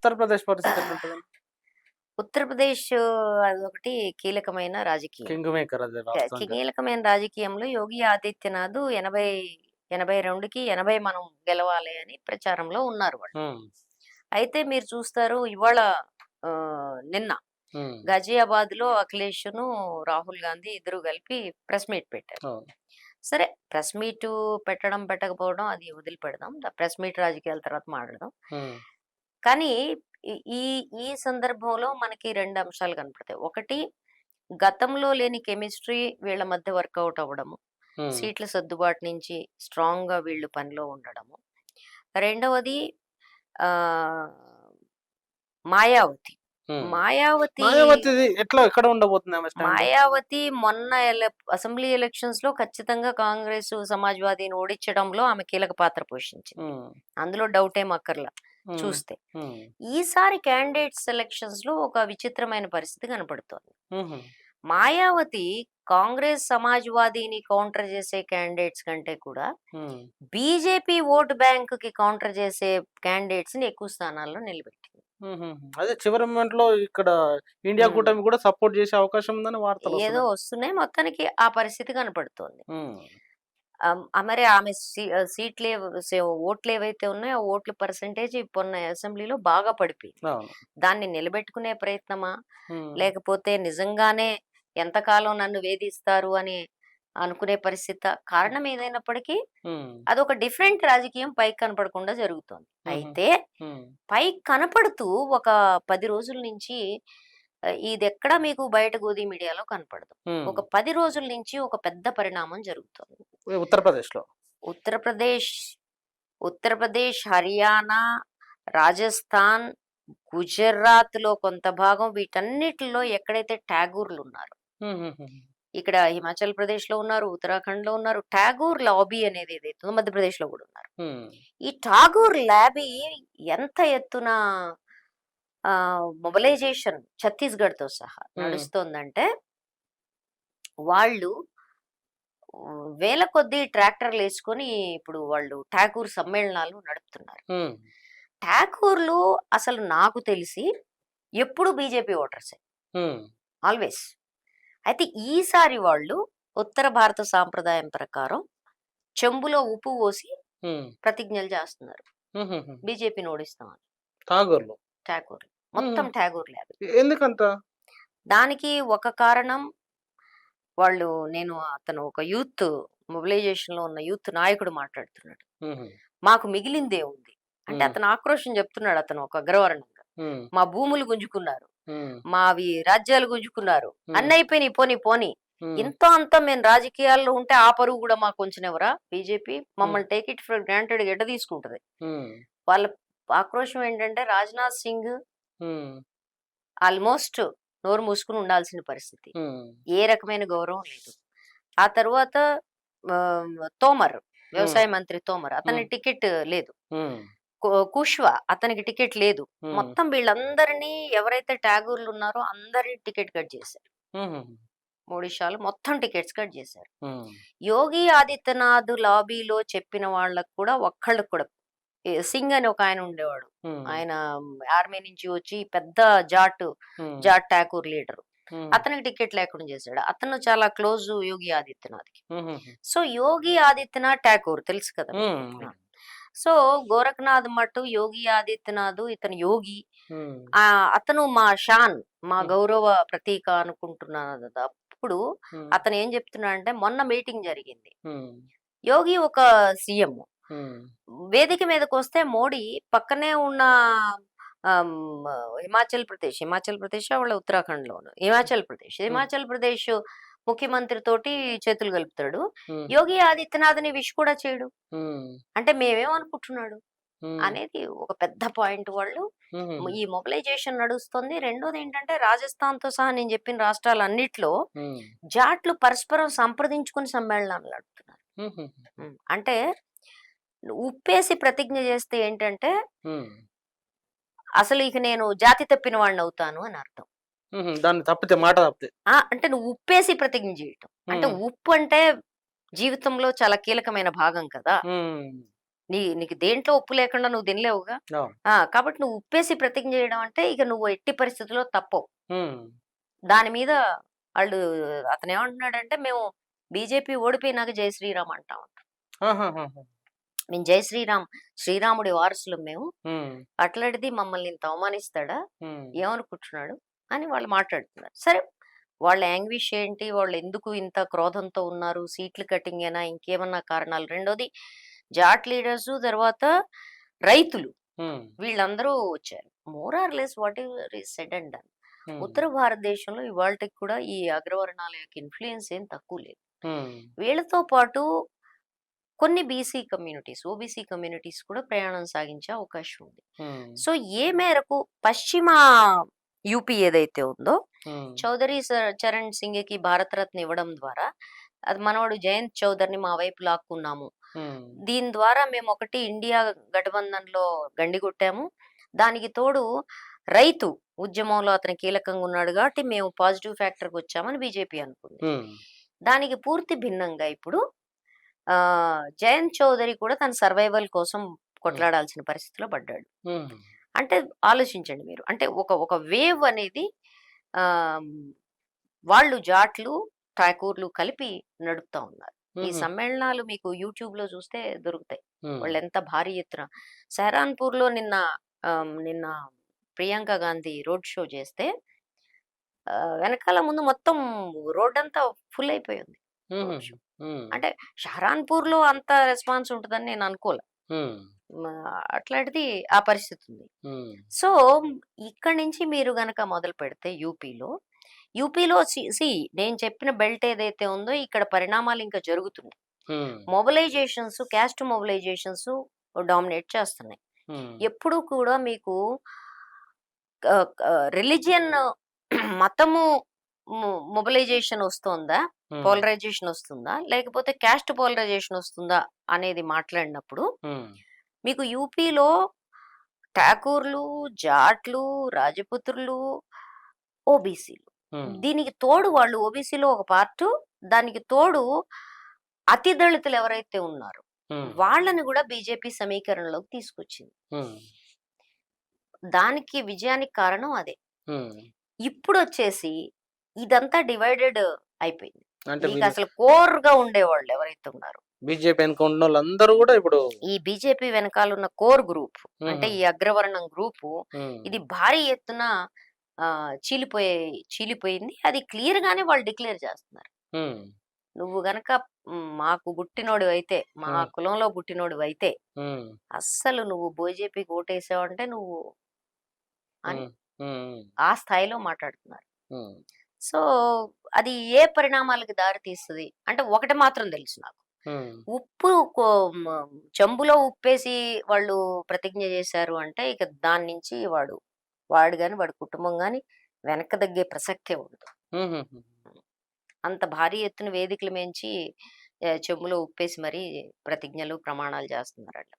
ఉత్తరప్రదేశ్ పరిస్థితి ఉత్తరప్రదేశ్ అదొకటి కీలకమైన రాజకీయం. కీలకమైన రాజకీయంలో యోగి ఆదిత్యనాథ్ ఎనభై ఎనభై రెండుకి ఎనభై మనం గెలవాలి అని ప్రచారంలో ఉన్నారు వాళ్ళు. అయితే మీరు చూస్తారు ఇవాళ నిన్న గజియాబాద్లో అఖిలేష్ను రాహుల్ గాంధీ ఇద్దరు కలిపి ప్రెస్ మీట్ పెట్టారు. సరే ప్రెస్ మీట్ పెట్టడం పెట్టకపోవడం అది వదిలిపెడదాం. ప్రెస్ మీట్ రాజకీయాల తర్వాత మాట్లాడదాం. కానీ ఈ- ఈ సందర్భంలో మనకి రెండు అంశాలు కనపడతాయి. ఒకటి గతంలో లేని కెమిస్ట్రీ వీళ్ళ మధ్య వర్కౌట్ అవ్వడము సీట్ల సర్దుబాటు నుంచి స్ట్రాంగ్గా వీళ్ళు పనిలో ఉండడము. రెండవది ఆ మాయావతి. మాయావతి ఎట్లా ఎక్కడ ఉండబోతుంది? మాయావతి మొన్న అసెంబ్లీ ఎలక్షన్స్లో ఖచ్చితంగా కాంగ్రెస్ సమాజ్వాదీని ఓడించడంలో ఆమె కీలక పాత్ర పోషించింది. అందులో డౌట్ ఏం అక్కర్లా. చూస్తే. ఈసారి క్యాండిడేట్ సెలక్షన్స్లో ఒక విచిత్రమైన పరిస్థితి కనపడుతోంది. మాయావతి కాంగ్రెస్ సమాజ్వాదీని కౌంటర్ చేసే క్యాండిడేట్స్ కంటే కూడా బీజేపీ ఓటు బ్యాంక్కి కౌంటర్ చేసే క్యాండిడేట్స్ని ఎక్కువ స్థానాల్లో నిలబెట్టింది. అదే చివరి మూమెంట్లో ఇక్కడ ఇండియా. కూటమి కూడా సపోర్ట్ చేసే అవకాశం ఉందని వార్తలు ఏదో. వస్తున్నాయి. మొత్తానికి ఆ పరిస్థితి కనపడుతోంది. ఉమ్, ఆమ్, సీట్లు ఓట్లు ఏవైతే ఉన్నాయో ఆ ఓట్ల పర్సంటేజ్ మొన్న అసెంబ్లీలో బాగా పడిపోయింది. అవును. దాన్ని నిలబెట్టుకునే ప్రయత్నమా? లేకపోతే నిజంగానే ఎంతకాలం నన్ను వేధిస్తారు అని అనుకునే పరిస్థితి కారణం ఏదైనప్పటికీ అదొక డిఫరెంట్ రాజకీయం పైకి కనపడకుండా జరుగుతోంది. అయితే పైకి కనపడుతూ ఒక పది రోజుల నుంచి ఇది ఎక్కడ మీకు బయట గోధి మీడియాలో కనపడదు. ఒక పది రోజుల నుంచి ఒక పెద్ద పరిణామం జరుగుతోంది. ఉత్తరప్రదేశ్లో ఉత్తరప్రదేశ్ ఉత్తరప్రదేశ్ హర్యానా రాజస్థాన్ గుజరాత్లో కొంత భాగం వీటన్నిటిలో ఎక్కడైతే ట్యాగూర్లు ఉన్నారు ఇక్కడ హిమాచల్ ప్రదేశ్లో ఉన్నారు ఉత్తరాఖండ్లో ఉన్నారు ఠాగూర్ లాబీ అనేది ఏదైతే ఉందో మధ్యప్రదేశ్లో కూడా ఉన్నారు. ఈ ఠాగూర్ ల్యాబీ ఎంత ఎత్తున మొబలైజేషన్ ఛత్తీస్గఢ్తో సహా. నడుస్తోందంటే వాళ్ళు వేల కొద్దీ ట్రాక్టర్లు వేసుకొని ఇప్పుడు వాళ్ళు ఠాగూర్ సమ్మేళనాలు నడుపుతున్నారు. ఉమ్, ఠాగూర్లు అసలు నాకు తెలిసి ఎప్పుడు బీజేపీ ఓటర్సే. ఆల్వేస్. అయితే ఈసారి వాళ్ళు ఉత్తర భారత సాంప్రదాయం ప్రకారం చెంబులో ఉప్పు పోసి ప్రతిజ్ఞలు చేస్తున్నారు. బీజేపీని ఓడిస్తామని. ఠాగూర్లో. ఠాగూర్. మొత్తం మ్మ్. ఠాగూర్ ల్యాబ్. ఎందుకంత? దానికి ఒక కారణం వాళ్ళు నేను అతను ఒక యూత్ మొబిలైజేషన్లో ఉన్న యూత్ నాయకుడు మాట్లాడుతున్నాడు. మాకు మిగిలిందే ఉంది. అంటే. అతను ఆక్రోషం చెప్తున్నాడు అతను ఒక అగ్రవర్ణంగా. మా భూములు గుంజుకున్నారు. మావి రాజ్యాలు గుంజుకున్నారు. మ్మ్. అన్ని అయిపోయినాయి పోని పోని. ఇంత అంత మేము రాజకీయాల్లో ఉంటే ఆ పరువు కూడా మాకు ఉంచనివరా బీజేపీ మమ్మల్ని టేక్ ఇట్ ఫర్ గ్రాంటెడ్ ఎట తీసుకుంటది. వాళ్ళ ఆక్రోశం ఏంటంటే రాజ్నాథ్ సింగ్ ఆల్మోస్ట్ నోరు మూసుకుని ఉండాల్సిన పరిస్థితి. ఏ రకమైన గౌరవం లేదు. ఆ తర్వాత తోమర్ వ్యవసాయ మంత్రి తోమర్ అతని. టికెట్ లేదు. కుష్వా అతనికి టికెట్ లేదు. మొత్తం వీళ్ళందరినీ ఎవరైతే ట్యాగూర్లు ఉన్నారో అందరి టికెట్ కట్ చేశారు. ఒడిశాలో మొత్తం టికెట్స్ కట్ చేశారు. యోగి ఆదిత్యనాథ్ లాబీలో చెప్పిన వాళ్ళకు కూడా ఒక్కళ్ళకు కూడా సింగ్ అని ఒక ఆయన ఉండేవాడు. ఆయన ఆర్మీ నుంచి వచ్చి పెద్ద జాట్ జాట్ ఠాకూర్ లీడర్. అతనికి టికెట్ లేకుండా చేశాడు. అతను చాలా క్లోజ్ యోగి ఆదిత్యనాథ్కి సో యోగి ఆదిత్యనాథ్ ఠాకూర్ తెలుసు కదా సో గోరఖనాథ్ మట్టు యోగి ఆదిత్యనాథ్ ఇతను యోగి. ఆ అతను మా షాన్ మా. గౌరవ ప్రతీక అనుకుంటున్నాను. అప్పుడు అతను ఏం చెప్తున్నాడు అంటే మొన్న మీటింగ్ జరిగింది. యోగి ఒక సీఎం. వేదిక మీదకి వస్తే మోడీ పక్కనే ఉన్న హిమాచల్ ప్రదేశ్ హిమాచల్ ప్రదేశ్ వాళ్ళ ఉత్తరాఖండ్ లోను హిమాచల్ ప్రదేశ్ హిమాచల్ ప్రదేశ్ ముఖ్యమంత్రి తోటి చేతులు కలుపుతాడు. యోగి ఆదిత్యనాథ్ని విష్ కూడా చేయడు. అంటే మేమేమనుకుంటున్నాడు అనేది ఒక పెద్ద పాయింట్ వాళ్ళు. ఈ మొబిలైజేషన్ నడుస్తుంది. రెండోది ఏంటంటే రాజస్థాన్తో సహా నేను చెప్పిన రాష్ట్రాలన్నిట్లో జాట్లు పరస్పరం సంప్రదించుకుని సమ్మేళనాలు నడుపుతున్నారు. అంటే ఉప్పేసి ప్రతిజ్ఞ చేస్తే ఏంటంటే అసలు ఇక నేను జాతి తప్పిన వాడిని అవుతాను అని అర్థం. దాన్ని తప్పితే మాట తప్పితే. అంటే నువ్వు ఉప్పేసి ప్రతిజ్ఞ చేయటం. అంటే ఉప్పు అంటే జీవితంలో చాలా కీలకమైన భాగం కదా! నీ నీకు దేంట్లో ఉప్పు లేకుండా నువ్వు తినలేవుగా? కాబట్టి నువ్వు ఉప్పేసి ప్రతిజ్ఞ చేయడం అంటే ఇక నువ్వు ఎట్టి పరిస్థితుల్లో తప్పవు. దాని మీద వాళ్ళు అతను ఏమంటున్నాడంటే మేము బీజేపీ ఓడిపోయినాక జై శ్రీరామ్ అంటాం. ఆహాహాహా. మేము జై శ్రీరామ్ శ్రీరాముడి వారసులు మేము. అట్లాంటిది మమ్మల్ని ఇంత అవమానిస్తాడా? ఏమనుకుంటున్నాడు? అని వాళ్ళు మాట్లాడుతున్నారు. సరే వాళ్ళ యాంగ్విష్ ఏంటి? వాళ్ళు ఎందుకు ఇంత క్రోధంతో ఉన్నారు? సీట్లు కటింగ్ అయినా ఇంకేమన్నా కారణాలు? రెండోది జాట్ లీడర్స్ తర్వాత రైతులు. వీళ్ళందరూ వచ్చారు. More or less what we said and done. ఉత్తర భారతదేశంలో ఇవాళకి కూడా ఈ అగ్రవర్ణాల యొక్క ఇన్ఫ్లుయెన్స్ ఏం తక్కువ లేదు. వీళ్ళతో పాటు కొన్ని బీసీ కమ్యూనిటీస్ ఓబీసీ కమ్యూనిటీస్ కూడా ప్రయాణం సాగించే అవకాశం ఉంది. సో ఏ మేరకు పశ్చిమ యూపీ ఏదైతే ఉందో చౌదరి చరణ్ సింగ్కి భారతరత్న ఇవ్వడం ద్వారా అది మనవాడు జయంత్ చౌదరిని మా వైపు లాక్కున్నాము. దీని ద్వారా మేము ఒకటి ఇండియా గఠబంధన్లో గండి కొట్టాము. దానికి తోడు రైతు ఉద్యమంలో అతను కీలకంగా ఉన్నాడు కాబట్టి మేము పాజిటివ్ ఫ్యాక్టర్కి వచ్చామని బీజేపీ అనుకుంది. దానికి పూర్తి భిన్నంగా ఇప్పుడు జయంత్ చౌదరి కూడా తన సర్వైవల్ కోసం కొట్లాడాల్సిన పరిస్థితిలో పడ్డాడు. అంటే ఆలోచించండి మీరు. అంటే ఒక ఒక వేవ్ అనేది ఆ వాళ్ళు జాట్లు ఠాకూర్లు కలిపి నడుపుతా ఉన్నారు. ఈ సమ్మేళనాలు మీకు యూట్యూబ్లో చూస్తే దొరుకుతాయి. వాళ్ళు ఎంత భారీ ఎత్తున సహరాన్పూర్లో నిన్న నిన్న ప్రియాంక గాంధీ రోడ్ షో చేస్తే వెనకాల ముందు మొత్తం రోడ్ అంతా ఫుల్ అయిపోయింది అంటే షహరాన్పూర్లో అంత రెస్పాన్స్ ఉంటుందని నేను అనుకోలే. అట్లాంటిది ఆ పరిస్థితి ఉంది సో ఇక్కడి నుంచి మీరు గనక మొదలు పెడితే యూపీలో యూపీలో సి నేను చెప్పిన బెల్ట్ ఏదైతే ఉందో ఇక్కడ పరిణామాలు ఇంకా జరుగుతున్నాయి. మొబిలైజేషన్స్ క్యాస్ట్ మొబిలైజేషన్స్ డామినేట్ చేస్తున్నాయి. ఎప్పుడు కూడా మీకు రిలీజియన్ మతము మొబిలైజేషన్ వస్తుందా? పోలరైజేషన్ వస్తుందా? లేకపోతే క్యాస్ట్ పోలరైజేషన్ వస్తుందా అనేది మాట్లాడినప్పుడు మీకు యూపీలో ఠాకూర్లు జాట్లు రాజపుత్రులు ఓబీసీలు దీనికి తోడు వాళ్ళు ఓబీసీలో ఒక పార్టు దానికి తోడు అతి దళితులు ఎవరైతే ఉన్నారో వాళ్ళని కూడా బీజేపీ సమీకరణలోకి తీసుకొచ్చింది. దానికి విజయానికి కారణం అదే. ఇప్పుడు వచ్చేసి ఇదంతా డివైడెడ్ అయిపోయింది. అంటే అసలు కోర్గా ఉండేవాళ్ళు ఎవరైతే ఉన్నారో. బీజేపీ అనుకున్న వాళ్ళందరూ కూడా ఇప్పుడు ఈ బీజేపీ వెనకాల ఉన్న కోర్ గ్రూప్ అంటే ఈ అగ్రవర్ణం గ్రూపు ఇది భారీ ఎత్తున చీలిపోయే చీలిపోయింది. అది క్లియర్ గానే వాళ్ళు డిక్లేర్ చేస్తున్నారు. నువ్వు గనక మాకు పుట్టినోడు అయితే మా. కులంలో పుట్టినోడు అయితే అస్సలు నువ్వు బీజేపీకి ఓటేసావంటే నువ్వు ఆ స్థాయిలో మాట్లాడుతున్నారు. సో అది ఏ పరిణామాలకి దారి తీస్తుంది? అంటే ఒకటి మాత్రం తెలుసు నాకు. ఉప్పు చెంబులో ఉప్పేసి వాళ్ళు ప్రతిజ్ఞ చేశారు అంటే ఇక దాని నుంచి వాడు వాడు గాని వాడి కుటుంబం గాని వెనక తగ్గే ప్రసక్తే ఉండదు. అంత భారీ ఎత్తున వేదికలు మేంచి చెంబులో ఉప్పేసి మరీ ప్రతిజ్ఞలు ప్రమాణాలు చేస్తున్నారు అట్లా